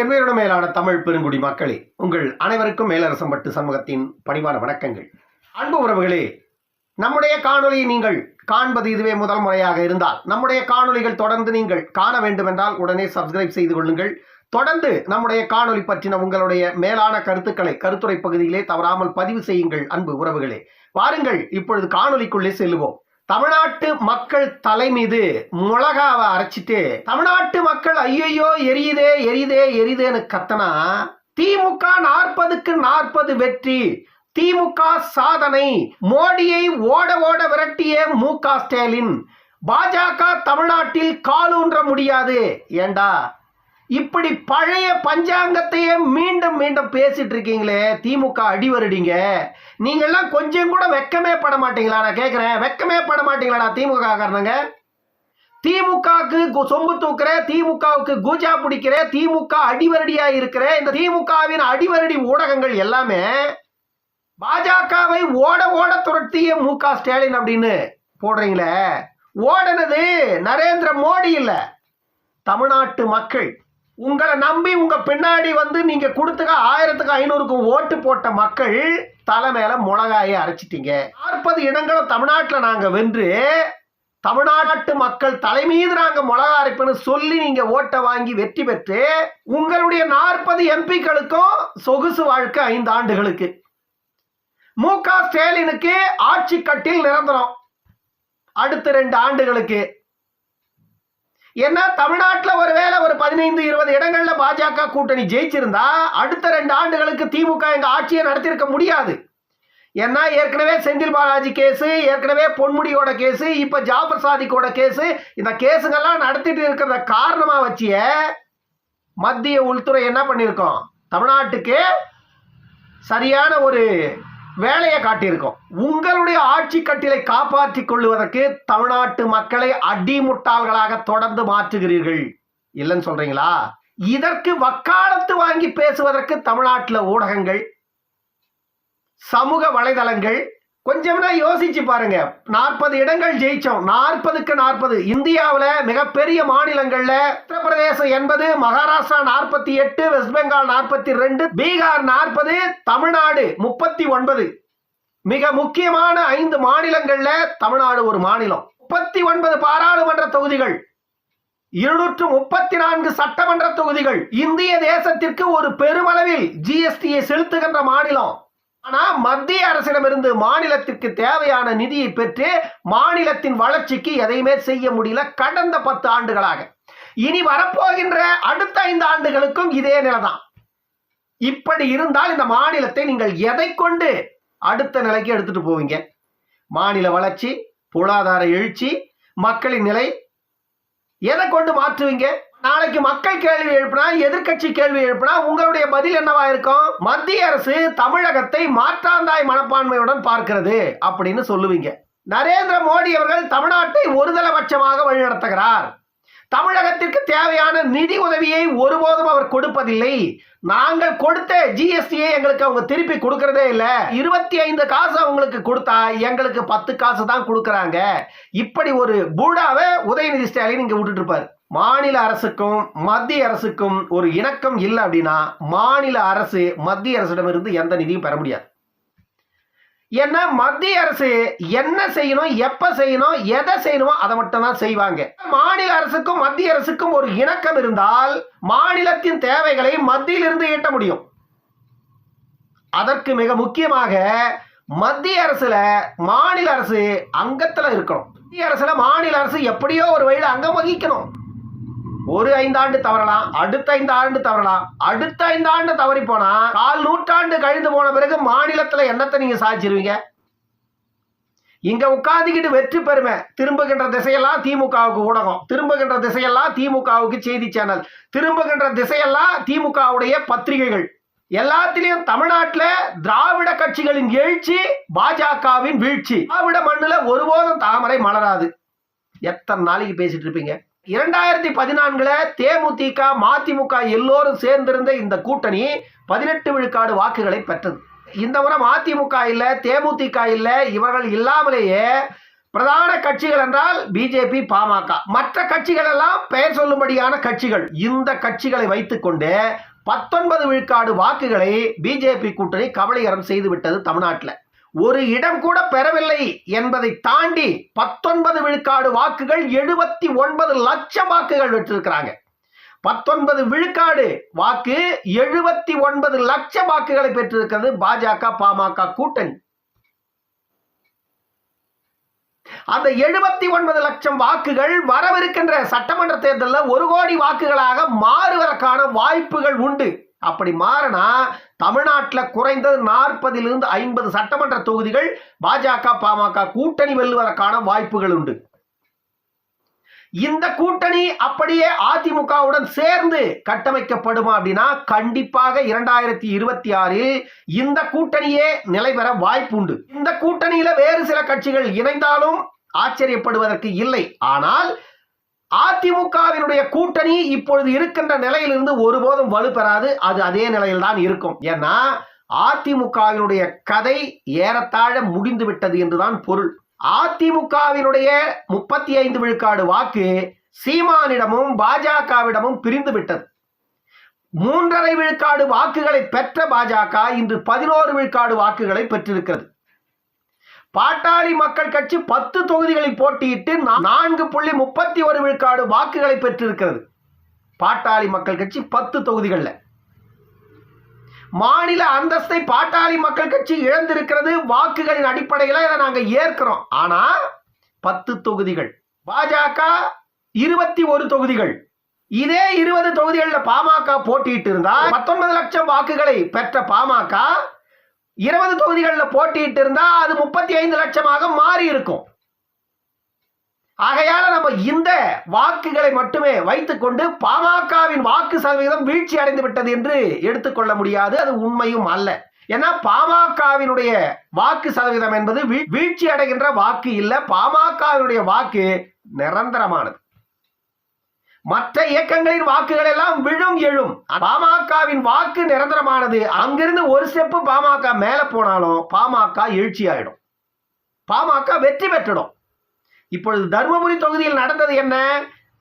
எவ்வேறு மேலான தமிழ் பெருங்குடி மக்களே. உங்கள் அனைவருக்கும் மேலரசம்பட்டு சமூகத்தின் பணிவான வணக்கங்கள். அன்பு உறவுகளே நம்முடைய காணொலியை நீங்கள் காண்பது இதுவே முதல் முறையாக இருந்தால் நம்முடைய காணொலிகள் தொடர்ந்து நீங்கள் காண வேண்டுமென்றால் உடனே சப்ஸ்கிரைப் செய்து கொள்ளுங்கள். தொடர்ந்து நம்முடைய காணொலி பற்றின உங்களுடைய மேலான கருத்துக்களை கருத்துரை பகுதியிலே தவறாமல் பதிவு செய்யுங்கள் அன்பு உறவுகளே. வாருங்கள் இப்பொழுது காணொலிக்குள்ளே செல்லுவோம். தமிழ்நாட்டு மக்கள் தலை மீது மிளகாவை அரைச்சிட்டு தமிழ்நாட்டு மக்கள் ஐயையோ எரியுதே எரியுதே எரியுதேன்னு கத்தனா திமுக நாற்பதுக்கு நாற்பது வெற்றி திமுக சாதனை மோடியை ஓட ஓட விரட்டிய மு க ஸ்டாலின் பாஜக தமிழ்நாட்டில் காலூன்ற முடியாது. ஏண்டா? இப்படி பழைய பஞ்சாங்கத்தையே மீண்டும் மீண்டும் பேசிட்டு இருக்கீங்களே திமுக அடிவருடிங்க. நீங்கள்லாம் கொஞ்சம் கூட வெக்கமே பட மாட்டீங்களா? நான் கேட்குறேன் வெக்கமே பட மாட்டீங்களா திமுக காரணங்க? திமுகவுக்கு சொம்பு தூக்குற திமுகவுக்கு கூஜா பிடிக்கிற திமுக அடிவரடியா இருக்கிற இந்த திமுகவின் அடிவரடி ஊடகங்கள் எல்லாமே பாஜகவை ஓட ஓட துரத்திய மு க ஸ்டாலின் அப்படின்னு போடுறீங்களே. ஓடனது நரேந்திர மோடி இல்ல. தமிழ்நாட்டு மக்கள். உங்களை நம்பி உங்கள் பின்னாடி வந்து நீங்கள் கொடுத்துக்க ஆயிரத்துக்கு ஐநூறுக்கும் ஓட்டு போட்ட மக்கள் தலை மேலே மிளகாயை அரைச்சிட்டீங்க. நாற்பது இடங்களும் தமிழ்நாட்டில் நாங்கள் வென்று தமிழ்நாட்டு மக்கள் தலைமீது நாங்கள் மிளகா அரைப்புன்னு சொல்லி நீங்கள் ஓட்டை வாங்கி வெற்றி பெற்று உங்களுடைய நாற்பது எம்பிக்களுக்கும் சொகுசு வாழ்க்கை ஐந்து ஆண்டுகளுக்கு. மு க ஸ்டாலினுக்கு ஆட்சி கட்டில் நிரந்தரம். அடுத்த ரெண்டு ஆண்டுகளுக்கு. ஏன்னா தமிழ்நாட்டில் ஒருவேளை ஒரு பதினைந்து இருபது இடங்களில் பாஜக கூட்டணி ஜெயிச்சிருந்தா அடுத்த ரெண்டு ஆண்டுகளுக்கு திமுக எங்கள் ஆட்சியை நடத்தியிருக்க முடியாது. ஏன்னா ஏற்கனவே செந்தில் பாலாஜி கேஸு ஏற்கனவே பொன்முடியோட கேஸு இப்போ ஜாபர் சாதிக்கோட கேஸு இந்த கேஸுங்கெல்லாம் நடத்திட்டு இருக்கிறத காரணமாக வச்சிய மத்திய உள்துறை என்ன பண்ணியிருக்கோம்? தமிழ்நாட்டுக்கு சரியான ஒரு வேலையை காட்டியிருக்கோம். உங்களுடைய ஆட்சி கட்டிலை காப்பாற்றிக் கொள்வதற்கு தமிழ்நாட்டு மக்களை அடிமுட்டாள்களாக தொடர்ந்து மாற்றுகிறீர்கள். இல்லைன்னு சொல்றீங்களா? இதற்கு வக்காலத்து வாங்கி பேசுவதற்கு தமிழ்நாட்டில் ஊடகங்கள் சமூக வலைதளங்கள் கொஞ்சம்னா யோசிச்சு பாருங்க. நாற்பது இடங்கள் ஜெயிச்சோம். நாற்பதுக்கு நாற்பது. இந்தியாவில் மிகப்பெரிய மாநிலங்கள்ல உத்தரப்பிரதேசம் எண்பது மகாராஷ்டிரா நாற்பத்தி எட்டு வெஸ்ட் பெங்கால் நாற்பத்தி ரெண்டு பீகார் நாற்பது தமிழ்நாடு முப்பத்தி ஒன்பது. மிக முக்கியமான ஐந்து மாநிலங்கள்ல தமிழ்நாடு ஒரு மாநிலம். முப்பத்தி ஒன்பது பாராளுமன்ற தொகுதிகள். இருநூற்று முப்பத்தி நான்கு சட்டமன்ற தொகுதிகள். இந்திய தேசத்திற்கு ஒரு பெருமளவில் ஜிஎஸ்டியை செலுத்துகின்ற மாநிலம். ஆனால் மத்திய அரசிடமிருந்து மாநிலத்திற்கு தேவையான நிதியை பெற்று மாநிலத்தின் வளர்ச்சிக்கு எதையுமே செய்ய முடியல கடந்த பத்து ஆண்டுகளாக. இனி வரப்போகின்ற அடுத்த ஐந்து ஆண்டுகளுக்கும் இதே நிலைதான். இப்படி இருந்தால் இந்த மாநிலத்தை நீங்கள் எதை கொண்டு அடுத்த நிலைக்கு எடுத்துட்டு போவீங்க? மாநில வளர்ச்சி பொருளாதார எழுச்சி மக்களின் நிலை எதை கொண்டு மாற்றுவீங்க? நாளைக்கு மக்கள் கேள்வி எழுப்பினா எதிர்க்கட்சி கேள்வி எழுப்பினா உங்களுடைய பதில் என்னவா இருக்கும்? மத்திய அரசு தமிழகத்தை மாற்றாந்தாய் மனப்பான்மையுடன் பார்க்கிறது அப்படின்னு சொல்லுவீங்க. நரேந்திர மோடி அவர்கள் தமிழ்நாட்டை ஒருதலபட்சமாக வழிநடத்துகிறார். தமிழகத்திற்கு தேவையான நிதி உதவியை ஒருபோதும் அவர் கொடுப்பதில்லை. நாங்கள் கொடுத்த ஜிஎஸ்டியை எங்களுக்கு அவங்க திருப்பி கொடுக்கறதே இல்லை. இருபத்தி ஐந்து காசு அவங்களுக்கு கொடுத்தா எங்களுக்கு பத்து காசு தான் கொடுக்குறாங்க. இப்படி ஒரு பூடாவை உதயநிதி ஸ்டாலின் இங்கே விட்டுட்டு இருப்பார். மாநில அரசுக்கும் மத்திய அரசுக்கும் ஒரு இணக்கம் இல்லை அப்படின்னா மாநில அரசு மத்திய அரசிடமிருந்து எந்த நிதியும் பெற முடியாது. ஏன்னா மத்திய அரசு என்ன செய்யணும் எப்ப செய்யணும் எதை செய்யணுமோ அதை மட்டும் தான் செய்வாங்க. மாநில அரசுக்கும் மத்திய அரசுக்கும் ஒரு இணக்கம் இருந்தால் மாநிலத்தின் தேவைகளை மத்தியிலிருந்து ஈட்ட முடியும். அதற்கு மிக முக்கியமாக மத்திய அரசுல மாநில அரசு அங்கத்துல இருக்கணும். மத்திய அரசுல மாநில அரசு எப்படியோ ஒரு வழியில் அங்கம் வகிக்கணும். ஒரு ஐந்தாண்டு தவறலாம் அடுத்த ஐந்து ஆண்டு தவறலாம். அடுத்த ஐந்து ஆண்டு தவறி போனா கால் நூற்றாண்டு கழிந்து போன பிறகு மாநிலத்துல என்னத்தை நீங்க சாதிச்சிருவீங்க. இங்க உட்காந்துக்கிட்டு வெற்றி பெருமை திரும்புகின்ற திசையெல்லாம் திமுகவுக்கு ஊடகம் திரும்புகின்ற திசையெல்லாம் திமுகவுக்கு செய்தி சேனல் திரும்புகின்ற திசையெல்லாம் திமுகவுடைய பத்திரிகைகள். எல்லாத்திலையும் தமிழ்நாட்டில் திராவிட கட்சிகளின் எழுச்சி பாஜகவின் வீழ்ச்சி. திராவிட மண்ணில் ஒருபோதும் தாமரை மலராது. எத்தனை நாளைக்கு பேசிட்டு இருப்பீங்க? இரண்டாயிரத்தி பதினான்குல தேமுதிக மதிமுக எல்லோரும் சேர்ந்திருந்த இந்த கூட்டணி பதினெட்டு விழுக்காடு வாக்குகளை பெற்றது. இந்த முறை மதிமுக இல்ல தேமுதிக இல்ல இவர்கள் இல்லாமலேயே பிரதான கட்சிகள் என்றால் பிஜேபி பாமக. மற்ற கட்சிகள் எல்லாம் பெயர் சொல்லும்படியான கட்சிகள். இந்த கட்சிகளை வைத்துக்கொண்டு பத்தொன்பது விழுக்காடு வாக்குகளை பிஜேபி கூட்டணி கபலீகரம் செய்து விட்டது தமிழ்நாட்டில். ஒரு இடம் கூட பெறவில்லை என்பதை தாண்டி பத்தொன்பது விழுக்காடு வாக்குகள் எழுபத்தி ஒன்பது லட்சம் வாக்குகள் பெற்றிருக்கிறாங்க. பத்தொன்பது விழுக்காடு வாக்கு எழுபத்தி ஒன்பது லட்சம் வாக்குகளை பெற்றிருக்கிறது பாஜக பாமக கூட்டணி. அந்த எழுபத்தி ஒன்பது லட்சம் வாக்குகள் வரவிருக்கின்ற சட்டமன்ற தேர்தலில் ஒரு கோடி வாக்குகளாக மாறுவதற்கான வாய்ப்புகள் உண்டு. அப்படி மாறினா தமிழ்நாட்டில் குறைந்தது நாற்பதிலிருந்து ஐம்பது சட்டமன்ற தொகுதிகள் பாஜக பாமக கூட்டணி வெல்லுவதற்கான வாய்ப்புகள் உண்டு. இந்த கூட்டணி அப்படியே அதிமுகவுடன் சேர்ந்து கட்டமைக்கப்படுமா அப்படின்னா கண்டிப்பாக இரண்டாயிரத்தி இருபத்தி ஆறில் இந்த கூட்டணியே நிலை பெற வாய்ப்பு உண்டு. இந்த கூட்டணியில வேறு சில கட்சிகள் இணைந்தாலும் ஆச்சரியப்படுவதற்கு இல்லை. ஆனால் அதிமுகவினுடைய கூட்டணி இப்பொழுது இருக்கின்ற நிலையிலிருந்து ஒருபோதும் வலுப்பெறாது. அது அதே நிலையில் தான் இருக்கும். ஏன்னா அதிமுகவினுடைய கதை ஏறத்தாழ முடிந்து விட்டது என்றுதான் பொருள். அதிமுகவினுடைய முப்பத்தி ஐந்து விழுக்காடு வாக்கு சீமானிடமும் பாஜகவிடமும் பிரிந்து விட்டது மூன்றரை விழுக்காடு வாக்குகளை பெற்ற பாஜக இன்று பதினோரு விழுக்காடு வாக்குகளை பெற்றிருக்கிறது. பாட்டாளி மக்கள் கட்சி பத்து தொகுதிகளில் போட்டியிட்டு நான்கு புள்ளி முப்பத்தி ஒரு விழுக்காடு வாக்குகளை பெற்றிருக்கிறது. பாட்டாளி மக்கள் கட்சி பத்து தொகுதிகளில். மாநில அந்தஸ்தை பாட்டாளி மக்கள் கட்சி இழந்திருக்கிறது. வாக்குகளின் அடிப்படையில் இதை நாங்கள் ஏற்கிறோம். ஆனா பத்து தொகுதிகள். பாஜக இருபத்தி ஒரு தொகுதிகள். இதே இருபது தொகுதிகளில் பாமக போட்டியிட்டு இருந்தா பத்தொன்பது லட்சம் வாக்குகளை பெற்ற பாமக இருபது தொகுதிகளில் போட்டியிட்டு இருந்தா அது முப்பத்தி ஐந்து லட்சமாக மாறி இருக்கும் ஆகையால நம்ம இந்த வாக்குகளை மட்டுமே வைத்துக்கொண்டு பாமகவின் வாக்கு சதவீதம் வீழ்ச்சி அடைந்து விட்டது என்று எடுத்துக்கொள்ள முடியாது. அது உண்மையும் அல்ல. ஏன்னா பாமகவினுடைய வாக்கு சதவீதம் என்பது வீழ்ச்சி அடைகின்ற வாக்கு இல்லை. பாமகவினுடைய வாக்கு நிரந்தரமானது. மற்ற இயக்கங்களின் வாக்குகள் எல்லாம் விழும் எழும். பாமகவின் வாக்கு நிரந்தரமானது. அங்கிருந்து ஒரு ஸ்டெப்பு பாமக மேல போனாலும் பாமக எழுச்சி ஆயிடும் பாமக வெற்றி பெற்றுடும். இப்பொழுது தருமபுரி தொகுதியில் நடந்தது என்ன?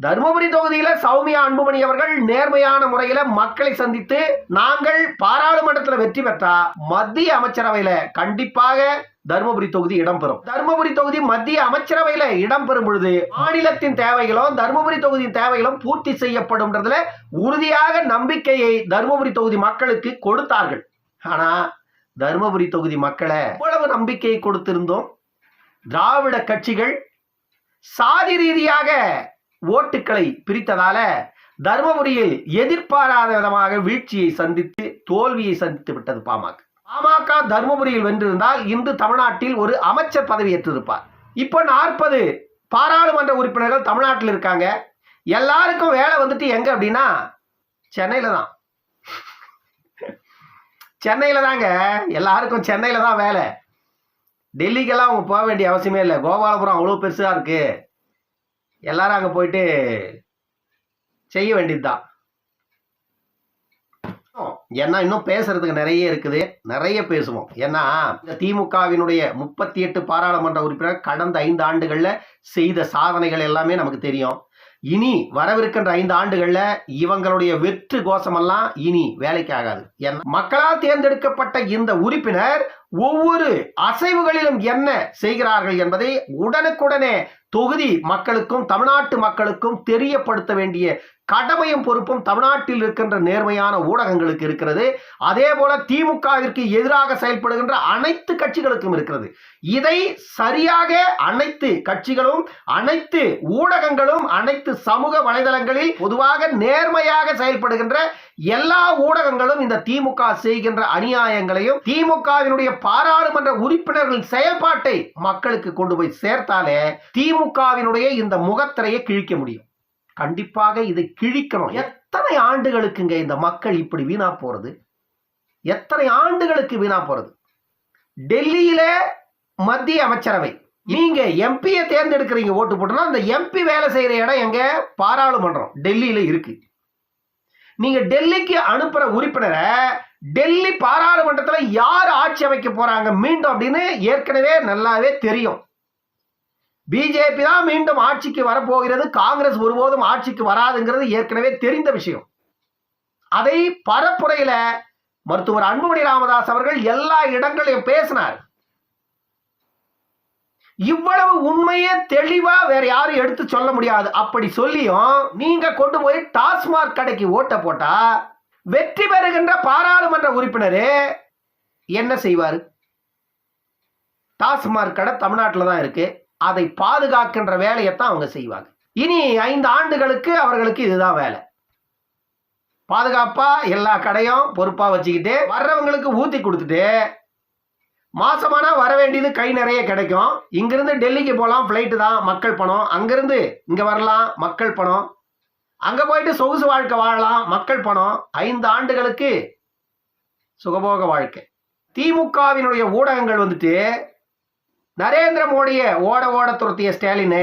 தருமபுரி தொகுதியில சௌமியா அன்புமணி அவர்கள் நேர்மையான முறையில மக்களை சந்தித்து நாங்கள் பாராளுமன்றத்தில் வெற்றி பெற்றா மத்திய அமைச்சரவையில கண்டிப்பாக தருமபுரி தொகுதி இடம்பெறும். தருமபுரி தொகுதி மத்திய அமைச்சரவையில இடம்பெறும் பொழுது மாநிலத்தின் தேவைகளும் தருமபுரி தொகுதியின் தேவைகளும் பூர்த்தி செய்யப்படும்ன்றதுல உறுதியாக நம்பிக்கையை தருமபுரி தொகுதி மக்களுக்கு கொடுத்தார்கள். ஆனா தருமபுரி தொகுதி மக்களை இவ்வளவு நம்பிக்கையை கொடுத்திருந்தோம்? திராவிட கட்சிகள் சாதி ரீதியாக ஓட்டுக்களை பிரித்ததால தருமபுரியில் எதிர்பாராத விதமாக வீழ்ச்சியை சந்தித்து தோல்வியை சந்தித்து விட்டது பாமக. பாமக தருமபுரியில் வென்றிருந்தால் இன்று தமிழ்நாட்டில் ஒரு அமைச்சர் பதவி ஏற்றிருப்பார். இப்போ நாற்பது பாராளுமன்ற உறுப்பினர்கள் தமிழ்நாட்டில் இருக்காங்க. எல்லாருக்கும் வேலை வந்துட்டு எங்க அப்படின்னா சென்னையில தான். சென்னையில தாங்க. எல்லாருக்கும் சென்னையில தான் வேலை. டெல்லிக்கெல்லாம் அவங்க போக வேண்டிய அவசியமே இல்லை. கோபாலபுரம் அவ்வளோ பெருசாக இருக்குது எல்லாரும் அங்கே போயிட்டு செய்ய வேண்டியதுதான். ஏன்னா இன்னும் பேசுறதுக்கு நிறைய இருக்குது. நிறைய பேசுவோம். ஏன்னா இந்த திமுகவினுடைய முப்பத்தி எட்டு பாராளுமன்ற உறுப்பினர் கடந்த ஐந்து ஆண்டுகளில் செய்த சாதனைகள் எல்லாமே நமக்கு தெரியும். இனி வரவிருக்கின்ற ஐந்து ஆண்டுகளில் இவங்களுடைய வெற்று கோஷமெல்லாம் இனி வேலைக்கு ஆகாது. மக்களால் தேர்ந்தெடுக்கப்பட்ட இந்த உறுப்பினர் ஒவ்வொரு அசைவுகளிலும் என்ன செய்கிறார்கள் என்பதை உடனுக்குடனே தொகுதி மக்களுக்கும் தமிழ்நாட்டு மக்களுக்கும் தெரியப்படுத்த வேண்டிய கடமையும் பொறுப்பும் தமிழ்நாட்டில் இருக்கின்ற நேர்மையான ஊடகங்களுக்கு இருக்கிறது. அதே போல திமுகவிற்கு எதிராக செயல்படுகின்ற அனைத்து கட்சிகளுக்கும் இருக்கிறது. இதை சரியாக அனைத்து கட்சிகளும் அனைத்து ஊடகங்களும் அனைத்து சமூக வலைதளங்களில் பொதுவாக நேர்மையாக செயல்படுகின்ற எல்லா ஊடகங்களும் இந்த திமுக செய்கின்ற அநியாயங்களையும் திமுகவினுடைய பாராளுமன்ற உறுப்பினர்களின் செயல்பாட்டை மக்களுக்கு கொண்டு போய் சேர்த்தாலே திமுகவினுடைய இந்த முகத்திரையை கிழிக்க முடியும். கண்டிப்பாக இதை கிழிக்கணும். எத்தனை ஆண்டுகளுக்குங்க இந்த மக்கள் இப்படி வீணா போறது? எத்தனை ஆண்டுகளுக்கு வீணா போறது? டெல்லியில மத்திய அமைச்சரவை. நீங்க எம்பியை தேர்ந்தெடுக்கிறீங்க ஓட்டு போட்டோம்னா அந்த எம்பி வேலை செய்யற இடம் எங்க? பாராளுமன்றம். டெல்லியில இருக்கு. நீங்க டெல்லிக்கு அனுப்புற உறுப்பினரை டெல்லி பாராளுமன்றத்துல யார் ஆட்சி அமைக்க போறாங்க மீண்டும் அப்படின்னு ஏற்கனவே நல்லாவே தெரியும். பிஜேபி தான் மீண்டும் ஆட்சிக்கு வரப்போகிறது காங்கிரஸ் ஒருபோதும் ஆட்சிக்கு வராதுங்கிறது ஏற்கனவே தெரிந்த விஷயம். அதை பரப்புரையில மருத்துவர் அன்புமணி ராமதாஸ் அவர்கள் எல்லா இடங்களையும் பேசினார். இவ்வளவு உண்மையே தெளிவா வேற யாரும் எடுத்து சொல்ல முடியாது. அப்படி சொல்லியும் நீங்க கொண்டு போய் டாஸ்மாக் கடைக்கு ஓட்ட போட்டா வெற்றி பெறுகின்ற பாராளுமன்ற உறுப்பினரே என்ன செய்வார்? டாஸ்மாக் கடை தமிழ்நாட்டில் தான் இருக்கு. அதை பாதுகாக்கின்ற வேலையைத்தான் அவங்க செய்வாங்க. இனி ஐந்து ஆண்டுகளுக்கு அவர்களுக்கு இதுதான் வேலை. பாதுகாப்பா எல்லா கடையும் பொறுப்பா வச்சுக்கிட்டு வர்றவங்களுக்கு ஊத்தி கொடுத்துட்டு மாசமானா வர வேண்டியது கை நிறைய கிடைக்கும். இங்கிருந்து டெல்லிக்கு போகலாம் ஃப்ளைட்டு தான் மக்கள் பணம். அங்கிருந்து இங்கே வரலாம் மக்கள் பணம். அங்கே போயிட்டு சொகுசு வாழ்க்கை வாழலாம் மக்கள் பணம். ஐந்து ஆண்டுகளுக்கு சுகபோக வாழ்க்கை. திமுகவினுடைய ஊடகங்கள் வந்துட்டு நரேந்திர மோடியை ஓட ஓட துரத்திய ஸ்டாலின்.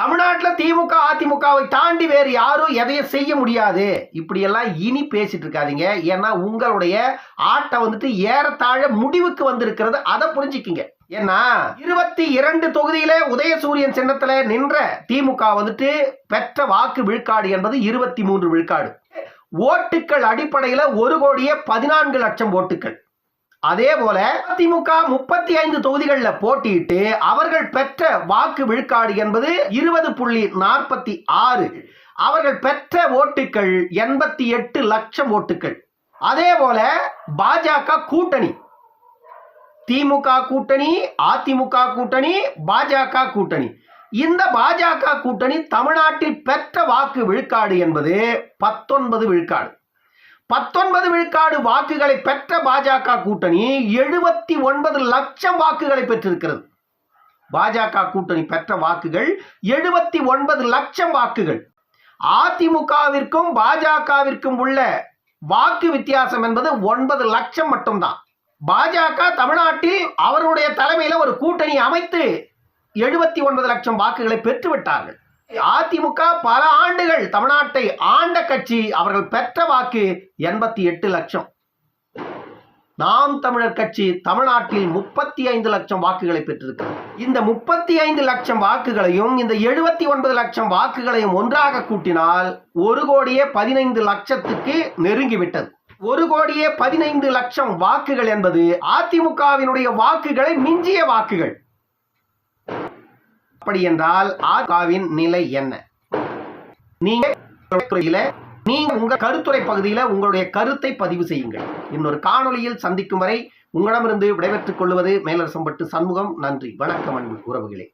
தமிழ்நாட்டில் திமுக அதிமுகவை தாண்டி வேறு யாரும் எதையும் செய்ய முடியாது. இப்படியெல்லாம் இனி பேசிட்டு இருக்காதீங்க. ஏன்னா உங்களுடைய ஆட்டை வந்துட்டு ஏறத்தாழ முடிவுக்கு வந்திருக்கிறது. அதை புரிஞ்சுக்கிங்க. ஏன்னா இருபத்தி இரண்டு தொகுதியில உதயசூரியன் சின்னத்துல நின்ற திமுக வந்துட்டு பெற்ற வாக்கு விழுக்காடு என்பது இருபத்தி மூன்று விழுக்காடு. ஓட்டுக்கள் அடிப்படையில ஒரு கோடியே பதினான்கு லட்சம் ஓட்டுக்கள். அதே போல அதிமுக முப்பத்தி ஐந்து தொகுதிகளில் போட்டியிட்டு அவர்கள் பெற்ற வாக்கு விழுக்காடு என்பது இருபது புள்ளி நாற்பத்தி ஆறு. அவர்கள் பெற்ற ஓட்டுக்கள் எண்பத்தி எட்டு லட்சம் ஓட்டுக்கள் அதே போல பாஜக கூட்டணி. திமுக கூட்டணி அதிமுக கூட்டணி பாஜக கூட்டணி. இந்த பாஜக கூட்டணி தமிழ்நாட்டில் பெற்ற வாக்கு விழுக்காடு என்பது பத்தொன்பது விழுக்காடு. பத்தொன்பது விழுக்காடு வாக்குகளை பெற்ற பாஜக கூட்டணி எழுபத்தி ஒன்பது லட்சம் வாக்குகளை பெற்றிருக்கிறது. பாஜக கூட்டணி பெற்ற வாக்குகள் எழுபத்தி ஒன்பது லட்சம் வாக்குகள். அதிமுகவிற்கும் பாஜகவிற்கும் உள்ள வாக்கு வித்தியாசம் என்பது ஒன்பது லட்சம் மட்டும்தான். பாஜக தமிழ்நாட்டில் அவருடைய தலைமையில் ஒரு கூட்டணி அமைத்து எழுபத்தி ஒன்பது லட்சம் வாக்குகளை பெற்றுவிட்டார்கள். அதிமுக பல ஆண்டுகள் தமிழ்நாட்டை ஆண்ட கட்சி அவர்கள் பெற்ற வாக்கு எண்பத்தி எட்டு லட்சம். நாம் தமிழர் கட்சி தமிழ்நாட்டில் முப்பத்தி ஐந்து லட்சம் வாக்குகளை பெற்றிருக்கிறது. இந்த முப்பத்தி ஐந்து லட்சம் வாக்குகளையும் இந்த எழுபத்தி ஒன்பது லட்சம் வாக்குகளையும் ஒன்றாக கூட்டினால் ஒரு கோடியே பதினைந்து லட்சத்துக்கு நெருங்கிவிட்டது. ஒரு கோடியே பதினைந்து லட்சம் வாக்குகள் என்பது அதிமுகவினுடைய வாக்குகளை மிஞ்சிய வாக்குகள். அப்படி என்றால் ஆர்காவின் நிலை என்ன? நீங்க துறையில நீங்க உங்க கருத்துரை பகுதியில உங்களுடைய கருத்தை பதிவு செய்யுங்கள். இன்னொரு காணொலியில் சந்திக்கும் வரை உங்களிடமிருந்து விடைபெற்றுக் கொள்வது மேலரசம்பட்டு சண்முகம். நன்றி வணக்கம் அன்பு உறவுகளே.